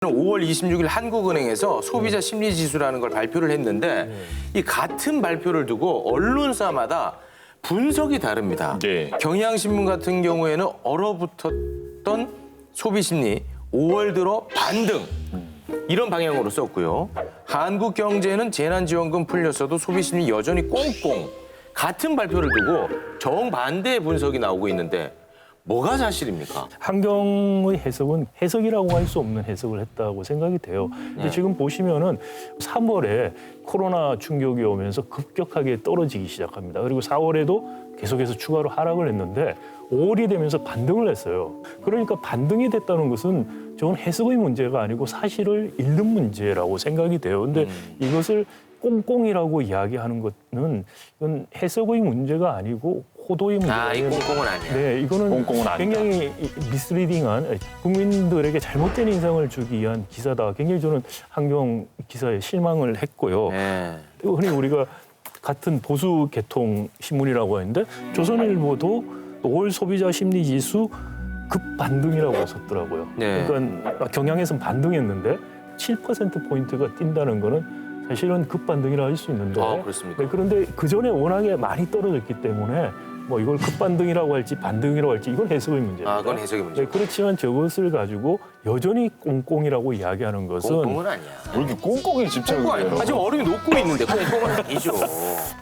5월 26일 한국은행에서 소비자 심리 지수라는 걸 발표를 했는데 이 같은 발표를 두고 언론사마다 분석이 다릅니다. 네. 경향신문 같은 경우에는 얼어붙었던 소비 심리 5월 들어 반등 이런 방향으로 썼고요. 한국 경제는 재난지원금 풀렸어도 소비 심리 여전히 꽁꽁 같은 발표를 두고 정반대의 분석이 나오고 있는데 뭐가 사실입니까? 환경의 해석은 해석이라고 할 수 없는 해석을 했다고 생각이 돼요. 근데 네. 지금 보시면은 3월에 코로나 충격이 오면서 급격하게 떨어지기 시작합니다. 그리고 4월에도 계속해서 추가로 하락을 했는데 5월이 되면서 반등을 했어요. 그러니까 반등이 됐다는 것은 저건 해석의 문제가 아니고 사실을 읽는 문제라고 생각이 돼요. 근데 이것을 꽁꽁이라고 이야기하는 것은 이건 해석의 문제가 아니고 문제가 아, 이 꽁꽁은 아니야. 네, 이거는 꽁꽁은 아니다. 굉장히 미스리딩한 국민들에게 잘못된 인상을 주기 위한 기사다. 굉장히 저는 환경 기사에 실망을 했고요. 네. 또 흔히 우리가 같은 보수 계통 신문이라고 하는데 조선일보도 5월 소비자 심리 지수 급반등이라고 썼더라고요. 네. 그러니까 경향에서는 반등했는데 7% 포인트가 뛴다는 거는 사실은 급반등이라 할 수 있는데 아, 그렇습니까? 네, 그런데 그 전에 워낙에 많이 떨어졌기 때문에 뭐 이걸 급반등이라고 할지 반등이라고 할지 이건 해석의 문제입니다. 아, 그건 해석의 문제. 네, 그렇지만 저것을 가지고 여전히 꽁꽁이라고 이야기하는 것은 꽁꽁은 아니야. 왜 이렇게 꽁꽁에 집착을 꽁꽁 아니야. 해요? 아, 지금 얼음이 녹고 있는데 꽁꽁은 아니죠.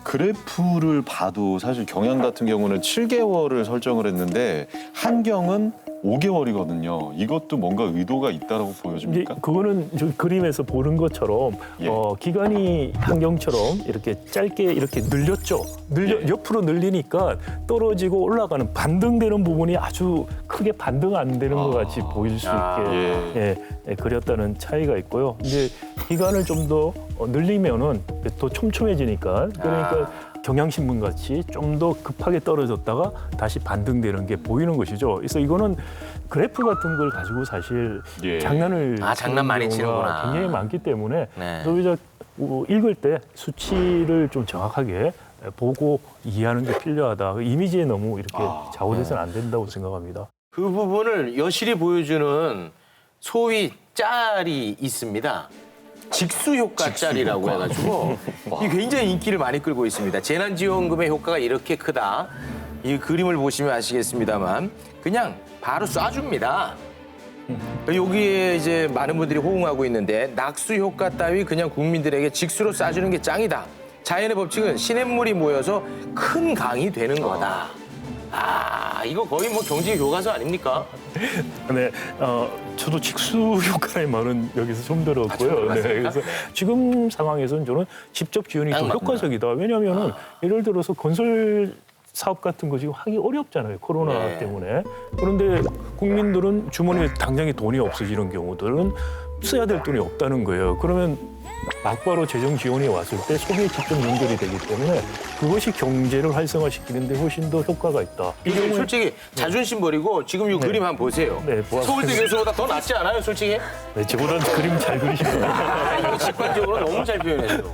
그래프를 봐도 사실 경향 같은 경우는 7개월을 설정을 했는데 한경은 5개월이거든요. 이것도 뭔가 의도가 있다라고 이제 보여집니까? 그거는 저 그림에서 보는 것처럼 예. 어, 기간이 환경처럼 이렇게 짧게 이렇게 늘렸죠. 늘려 예. 옆으로 늘리니까 떨어지고 올라가는 반등되는 부분이 아주 크게 반등 안 되는 것 같이 보일 수 아. 있게 예. 예, 예, 그렸다는 차이가 있고요. 이제 기간을 좀 더 늘리면은 더 촘촘해지니까 그러니까 경향신문 같이 좀 더 급하게 떨어졌다가 다시 반등되는 게 보이는 것이죠. 그래서 이거는 그래프 같은 걸 가지고 사실 예. 장난을 아, 장난 많이 치는 치는구나. 굉장히 많기 때문에 네. 소비자 어, 읽을 때 수치를 좀 정확하게 보고 이해하는 게 필요하다. 그 이미지에 너무 이렇게 아, 좌우돼서는 안 된다고 생각합니다. 그 부분을 여실히 보여주는 소위 짤이 있습니다. 직수 효과 짤이라고 해가지고 이 굉장히 인기를 많이 끌고 있습니다. 재난지원금의 효과가 이렇게 크다. 이 그림을 보시면 아시겠습니다만 그냥 바로 쏴줍니다. 여기에 이제 많은 분들이 호응하고 있는데 낙수 효과 따위 그냥 국민들에게 직수로 쏴주는 게 짱이다. 자연의 법칙은 시냇물이 모여서 큰 강이 되는 거다. 아 이거 거의 뭐 경제 교과서 아닙니까? 네, 어, 저도 직수 효과의 말은 여기서 좀 아, 들었고요. 들어봤습니까? 네, 그래서 지금 상황에서는 저는 직접 지원이 딱더 맞구나. 효과적이다. 왜냐하면은 예를 들어서 건설 사업 같은 거 지금 하기 어렵잖아요. 코로나 네. 때문에. 그런데 국민들은 주머니에 당장에 돈이 없어지는 경우들은 써야 될 돈이 없다는 거예요. 그러면 막바로 재정 지원이 왔을 때 소비에 직접 연결이 되기 때문에 그것이 경제를 활성화시키는데 훨씬 더 효과가 있다. 이 이게 경우에 솔직히 자존심 버리고 지금 이 그림 한번 보세요. 네, 보았습니다. 서울대 교수보다 더 낫지 않아요, 솔직히? 네, 저보다 그림 잘 그리시는 요 아, 이거 직관적으로 너무 잘 표현했어.